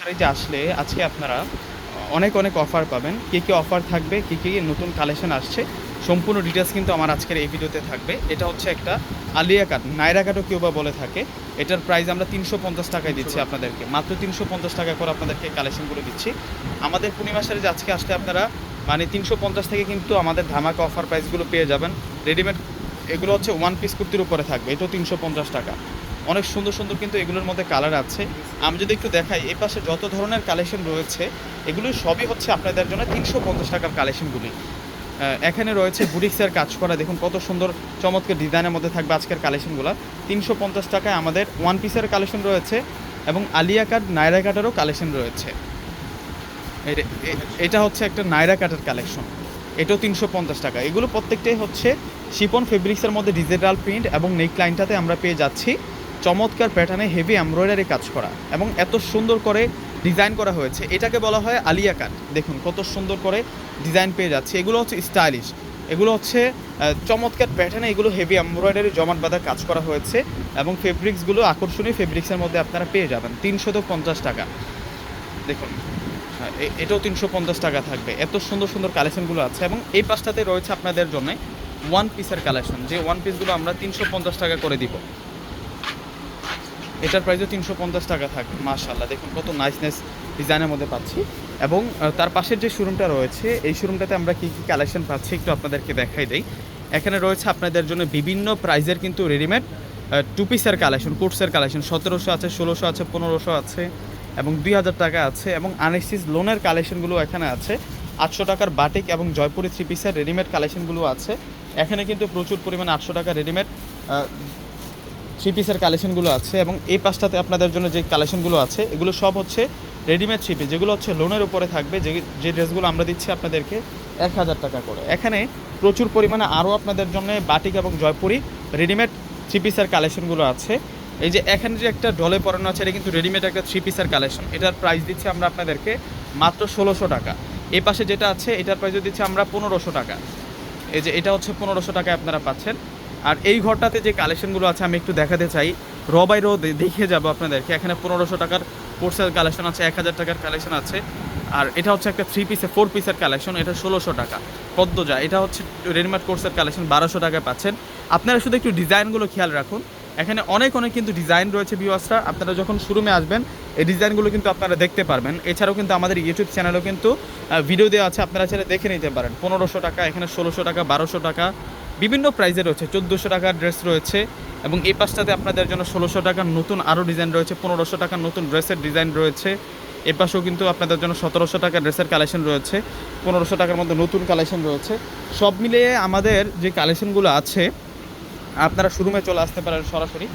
যে আসলে আজকে আপনারা অনেক অনেক অফার পাবেন। কী কী অফার থাকবে কী কী নতুন কালেকশন আসছে সম্পূর্ণ ডিটেলস কিন্তু আমার আজকের এই ভিডিওতে থাকবে। এটা হচ্ছে একটা আলিয়া কাট নাইরা কাটও কেউ বা বলে থাকে। এটার প্রাইস আমরা তিনশো পঞ্চাশ টাকায় দিচ্ছি আপনাদেরকে। মাত্র তিনশো পঞ্চাশ টাকা করে আপনাদেরকে কালেকশনগুলো দিচ্ছি। আমাদের পূর্ণিমাসের যে আজকে আসলে আপনারা মানে তিনশো পঞ্চাশ থেকে কিন্তু আমাদের ধামাকা অফার প্রাইসগুলো পেয়ে যাবেন। রেডিমেড এগুলো হচ্ছে ওয়ান পিস কুর্তির উপরে থাকবে এটাও তিনশো পঞ্চাশ টাকা। অনেক সুন্দর সুন্দর কিন্তু এগুলোর মধ্যে কালার আছে। আমি যদি একটু দেখাই এই পাশে যত ধরনের কালেকশন রয়েছে, এগুলো সবই হচ্ছে আপনাদের জন্য তিনশো পঞ্চাশ টাকার কালেকশনগুলি এখানে রয়েছে বুটিক্সের কাজ করা। দেখুন কত সুন্দর, চমৎকার ডিজাইনের মধ্যে থাকবে আজকের কালেকশনগুলো তিনশো পঞ্চাশ টাকায় আমাদের ওয়ান পিসের কালেকশন রয়েছে এবং আলিয়া কাট, নাইরা কাটারও কালেকশন রয়েছে। এ- এ- এটা হচ্ছে একটা নাইরা কাটার কালেকশন এটাও তিনশো পঞ্চাশ টাকা। এগুলো প্রত্যেকটাই হচ্ছে শিপন ফেব্রিক্সের মধ্যে ডিজিটাল প্রিন্ট এবং নেক লাইনটাতে আমরা পেয়ে যাচ্ছি। চমৎকার প্যাটার্নে হেভি এমব্রয়ডারি কাজ করা এবং এত সুন্দর করে ডিজাইন করা হয়েছে। এটাকে বলা হয় আলিয়া কাট। দেখুন কত সুন্দর করে ডিজাইন পেয়ে যাচ্ছে। এগুলো হচ্ছে স্টাইলিশ এগুলো হচ্ছে চমৎকার প্যাটার্নে এগুলো হেভি এমব্রয়ডারি জমাট বাঁধা কাজ করা হয়েছে এবং ফেব্রিক্সগুলো আকর্ষণীয় ফেব্রিক্সের মধ্যে আপনারা পেয়ে যাবেন। তিনশত পঞ্চাশ টাকা। দেখুন হ্যাঁ, এটাও তিনশো পঞ্চাশ টাকা থাকবে। এত সুন্দর সুন্দর কালেকশনগুলো আছে এবং এই পাশটাতে রয়েছে আপনাদের জন্য ওয়ান পিসের কালেকশন যে ওয়ান পিসগুলো আমরা তিনশো পঞ্চাশ টাকা করে দিব। এটার প্রাইসও তিনশো পঞ্চাশ টাকা থাকবে মাশাল্লাহ দেখুন, কত নাইসনেস ডিজাইনের মধ্যে পাচ্ছি। এবং তার পাশের যে শোরুমটা রয়েছে, এই শোরুমটাতে আমরা কী কী কালেকশন পাচ্ছি একটু আপনাদেরকে দেখাই দেই। এখানে রয়েছে আপনাদের জন্য বিভিন্ন প্রাইজের কিন্তু রেডিমেড টু পিসের কালেকশন কোর্সের কালেকশন সতেরোশো আছে, ষোলোশো আছে, পনেরোশো আছে এবং দুই হাজার টাকা আছে এবং আনএক্সিস লোনের কালেকশনগুলো এখানে আছে। আটশো টাকার বাটিক এবং জয়পুরি থ্রি পিসের রেডিমেড কালেকশনগুলো আছে। এখানে কিন্তু প্রচুর পরিমাণে আটশো টাকা রেডিমেড থ্রি পিসের কালেকশনগুলো আছে এবং এই পাশটাতে আপনাদের জন্য যে কালেকশনগুলো আছে, এগুলো সব হচ্ছে রেডিমেড থ্রি পিস যেগুলো হচ্ছে লোনের উপরে থাকবে, যে যে ড্রেসগুলো আমরা দিচ্ছি আপনাদেরকে এক হাজার টাকা করে। এখানে প্রচুর পরিমাণে আরও আপনাদের জন্য বাটিক এবং জয়পুরি রেডিমেড থ্রি পিসের কালেকশনগুলো আছে। এই যে এখানে যে একটা ডলে পরানো আছে, এটা কিন্তু রেডিমেড একটা থ্রি পিসের কালেকশন। এটার প্রাইস দিচ্ছি আমরা আপনাদেরকে মাত্র ষোলোশো টাকা। এই পাশে যেটা আছে, এটার প্রাইস দিচ্ছি আমরা পনেরোশো টাকা। এই যে এটা হচ্ছে পনেরোশো টাকায় আপনারা পাচ্ছেন। আর এই ঘরটাতে যে কালেকশনগুলো আছে, আমি একটু দেখাতে চাই। র বাই র দেখিয়ে যাব আপনাদেরকে। এখানে পনেরোশো টাকার কোর্সের কালেকশন আছে, এক হাজার টাকার কালেকশন আছে। আর এটা হচ্ছে একটা থ্রি পিসের ফোর পিসের কালেকশন এটা ষোলোশো টাকা। পদ্মজা, এটা হচ্ছে রেডিমেড কোর্সের কালেকশন বারোশো টাকায় পাচ্ছেন। আপনারা শুধু একটু ডিজাইনগুলো খেয়াল রাখুন। এখানে অনেক অনেক কিন্তু ডিজাইন রয়েছে ভিউয়ার্সরা। আপনারা যখন শোরুমে আসবেন, এই ডিজাইনগুলো কিন্তু আপনারা দেখতে পারবেন। এছাড়াও কিন্তু আমাদের ইউটিউব চ্যানেলেও কিন্তু ভিডিও দেওয়া আছে। আপনারা চাইলে দেখে নিতে পারেন। পনেরোশো টাকা, এখানে ষোলোশো টাকা, বারোশো টাকা। বিভিন্ন প্রাইজে রয়েছে। চোদ্দোশো টাকার ড্রেস রয়েছে এবং এই পাশটাতে আপনাদের জন্য ষোলোশো টাকার নতুন আরও ডিজাইন রয়েছে। পনেরোশো টাকার নতুন ড্রেসের ডিজাইন রয়েছে। এ পাশেও কিন্তু আপনাদের জন্য সতেরোশো টাকার ড্রেসের কালেকশন রয়েছে। পনেরোশো টাকার মধ্যে নতুন কালেকশন রয়েছে। সব মিলিয়ে আমাদের যে কালেকশনগুলো আছে, আপনারা শোরুমে চলে আসতে পারেন সরাসরি।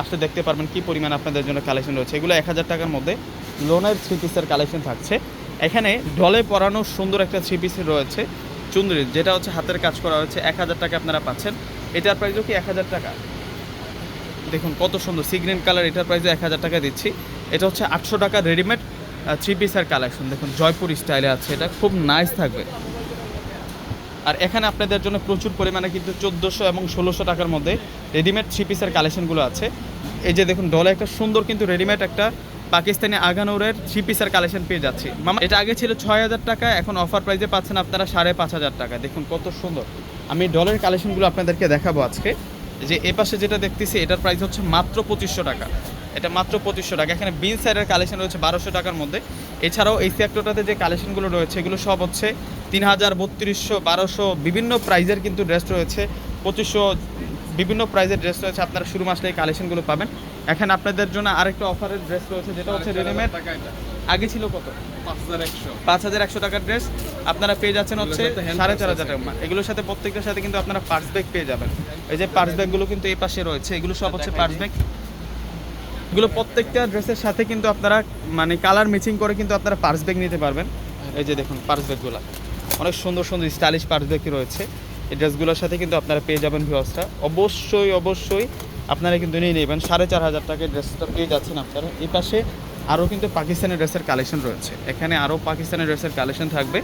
আসতে দেখতে পারবেন কি পরিমাণ আপনাদের জন্য কালেকশন রয়েছে। এগুলো এক হাজার টাকার মধ্যে লোনের থ্রি পিসের কালেকশন থাকছে। এখানে ডলে পরানো সুন্দর একটা থ্রি পিস রয়েছে। চুন্দরি যেটা হচ্ছে হাতের কাজ করা হয়েছে, এক হাজার টাকা আপনারা পাচ্ছেন। এটার প্রাইসও কি এক হাজার টাকা? দেখুন, কত সুন্দর সি কালার এটার প্রাইসে এক হাজার টাকা দিচ্ছি। এটা হচ্ছে আটশো টাকা রেডিমেড থ্রি পিসের কালেকশন দেখুন, জয়পুর স্টাইলে আছে এটা, খুব নাইস থাকবে। আর এখানে আপনাদের জন্য প্রচুর পরিমাণে কিন্তু চোদ্দোশো এবং ষোলোশো টাকার মধ্যে রেডিমেড থ্রি পিসের কালেকশনগুলো আছে। এই যে দেখুন ডলে একটা সুন্দর কিন্তু রেডিমেড একটা পাকিস্তানি আগানোরের থ্রি পিসের কালেকশন পেয়ে যাচ্ছি। মামা, এটা আগে ছিল ছয় হাজার টাকা, এখন অফার প্রাইসে পাচ্ছেন আপনারা সাড়ে পাঁচ হাজার টাকা। দেখুন কত সুন্দর। আমি ডলের কালেকশনগুলো আপনাদেরকে দেখাবো আজকে। যে এ পাশে যেটা দেখতেছি, এটার প্রাইস হচ্ছে মাত্র পঁচিশশো টাকা। এটা মাত্র পঁচিশশো টাকা। এখানে বিন সাইডের কালেকশন রয়েছে বারোশো টাকার মধ্যে। এছাড়াও এই সেক্টরটাতে যে কালেকশনগুলো রয়েছে, এগুলো সব হচ্ছে তিন হাজার, বত্রিশশো, বারোশো, বিভিন্ন প্রাইজের কিন্তু ড্রেস রয়েছে। পঁচিশশো বিভিন্ন প্রাইজের ড্রেস রয়েছে। আপনারা শুরু মাসলে এই কালেকশনগুলো পাবেন। এখানে আপনাদের জন্য আরেকটা অফারের ড্রেস রয়েছে যেটা হচ্ছে রেডিমেড আগে ছিল কত? পাঁচ হাজার একশো। টাকার ড্রেস। আপনারা পেয়ে যাচ্ছেন হচ্ছে সাড়ে চার হাজার টাকা। এগুলোর সাথে প্রত্যেকটার সাথে কিন্তু আপনারা পার্স ব্যাগ পেয়ে যাবেন। এই যে পার্স ব্যাগগুলো কিন্তু এই পাশে রয়েছে। এগুলো সব হচ্ছে পার্স ব্যাগ এগুলো প্রত্যেকটা ড্রেসের সাথে কিন্তু আপনারা মানে কালার ম্যাচিং করে কিন্তু আপনারা পার্স ব্যাগ নিতে পারবেন। এই যে দেখুন পার্স ব্যাগগুলো অনেক সুন্দর সুন্দর স্টাইলিশ পার্স ব্যাগ রয়েছে। এই ড্রেসগুলোর সাথে কিন্তু আপনারা পেয়ে যাবেন ভিউয়ার্সটা অবশ্যই অবশ্যই আপনারা কিন্তু নিয়ে নেবেন। সাড়ে চার হাজার টাকায় ড্রেসটা পেয়ে যাচ্ছেন আপনারা। এই পাশে আরও কিন্তু পাকিস্তানি ড্রেসের কালেকশন রয়েছে। এখানে আরও পাকিস্তানি ড্রেসের কালেকশন থাকবে।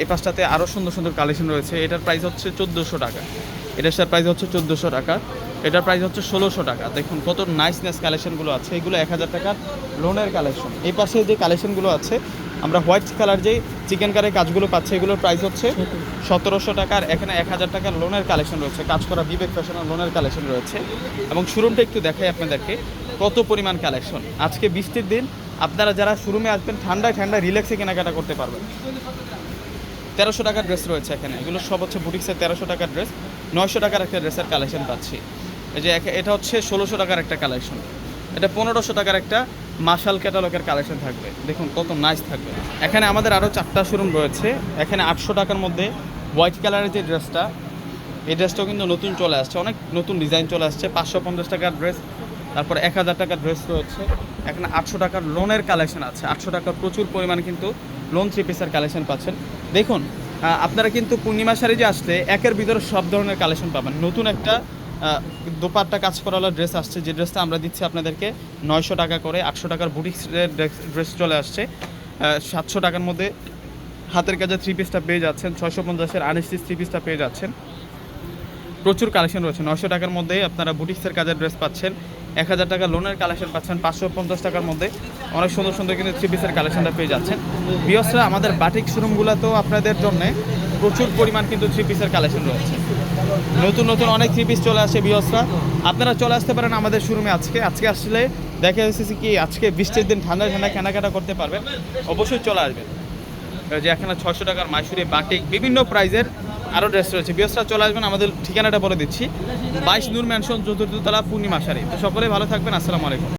এই পাশটাতে আরও সুন্দর সুন্দর কালেকশন রয়েছে। এটার প্রাইস হচ্ছে চোদ্দোশো টাকা। এটার প্রাইস হচ্ছে চোদ্দোশো টাকা। এটার প্রাইস হচ্ছে ষোলোশো টাকা। দেখুন কত নাইস নাইস কালেকশনগুলো আছে। এগুলো এক হাজার টাকার লোনের কালেকশন এই পাশে যে কালেকশনগুলো আছে আমরা হোয়াইট কালার যে চিকেন কারের কাজগুলো পাচ্ছি, এগুলোর প্রাইস হচ্ছে সতেরোশো টাকার এখানে এক হাজার টাকার লোনের কালেকশন রয়েছে। কাজ করা বিবেক ফ্যাশনের লোনের কালেকশন রয়েছে। এবং শোরুমটা একটু দেখাই আপনাদেরকে, কত পরিমাণ কালেকশন আজকে বৃষ্টির দিন, আপনারা যারা শোরুমে আসবেন, ঠান্ডায় ঠান্ডায় রিল্যাক্সে কেনাকাটা করতে পারবেন। তেরোশো টাকার ড্রেস রয়েছে এখানে। এগুলো সব হচ্ছে বুটিক্সের তেরোশো টাকার ড্রেস নয়শো টাকার একটা ড্রেসের কালেকশন পাচ্ছি। এই যে এটা হচ্ছে ষোলোশো টাকার একটা কালেকশন এটা পনেরোশো টাকার একটা মার্শাল ক্যাটালগের কালেকশন থাকবে। দেখুন কত নাইস থাকবে। এখানে আমাদের আরও চারটা শোরুম রয়েছে। এখানে আটশো টাকার মধ্যে হোয়াইট কালারের যে ড্রেসটা এই ড্রেসটাও কিন্তু নতুন চলে আসছে। অনেক নতুন ডিজাইন চলে আসছে। পাঁচশো পঞ্চাশ টাকার ড্রেস তারপর এক হাজার টাকার ড্রেস রয়েছে। এখানে আটশো টাকার লোনের কালেকশন আছে। আটশো টাকার প্রচুর পরিমাণ কিন্তু লোন থ্রি পিসের কালেকশন পাচ্ছেন। দেখুন আপনারা কিন্তু পূর্ণিমা শাড়ি যে আসলে একের ভিতরে সব ধরনের কালেকশন পাবেন। নতুন একটা দোপাট্টা কাজ করালো ড্রেস আসছে। যে ড্রেসটা আমরা দিচ্ছি আপনাদেরকে নয়শো টাকা করে, আটশো টাকার বুটিক্সের ড্রেস চলে আসছে। সাতশো টাকার মধ্যে হাতের কাজে থ্রি পিসটা পেয়ে যাচ্ছেন, ছয়শো পঞ্চাশের আনস্টিচ থ্রি পিসটা পেয়ে যাচ্ছেন। প্রচুর কালেকশন রয়েছে। নশো টাকার মধ্যে আপনারা বুটিক্সের কাজের ড্রেস পাচ্ছেন। এক হাজার টাকা লোনের কালেকশন পাচ্ছেন, পাঁচশো পঞ্চাশ টাকার মধ্যে। অনেক সুন্দর সুন্দর কিন্তু থ্রি পিসের কালেকশনটা পেয়ে যাচ্ছেন। বিয়সরা, আমাদের বাটিক শোরুমগুলোতেও আপনাদের জন্য প্রচুর পরিমাণ কিন্তু থ্রি পিসের কালেকশন রয়েছে। নতুন নতুন অনেক থ্রি পিস চলে আসে বিয়সরা। আপনারা চলে আসতে পারেন আমাদের শোরুমে আজকে। আজকে আসলে দেখা যাচ্ছে কি, আজকে বৃষ্টির দিন ঠান্ডা ঠান্ডা কেনাকাটা করতে পারবেন। অবশ্যই চলে আসবেন। যে এখানে ছশো টাকার মাইসুরি বাটিক, বিভিন্ন প্রাইজের আরও ড্রেস রয়েছে। বিয়সরা চলে আসবেন, আমাদের ঠিকানাটা বলে দিচ্ছি। বাইশ নূর ম্যানশন চতুর্থতলা, পূর্ণিমা সারি তো সকলে ভালো থাকবেন, আসসালামু আলাইকুম।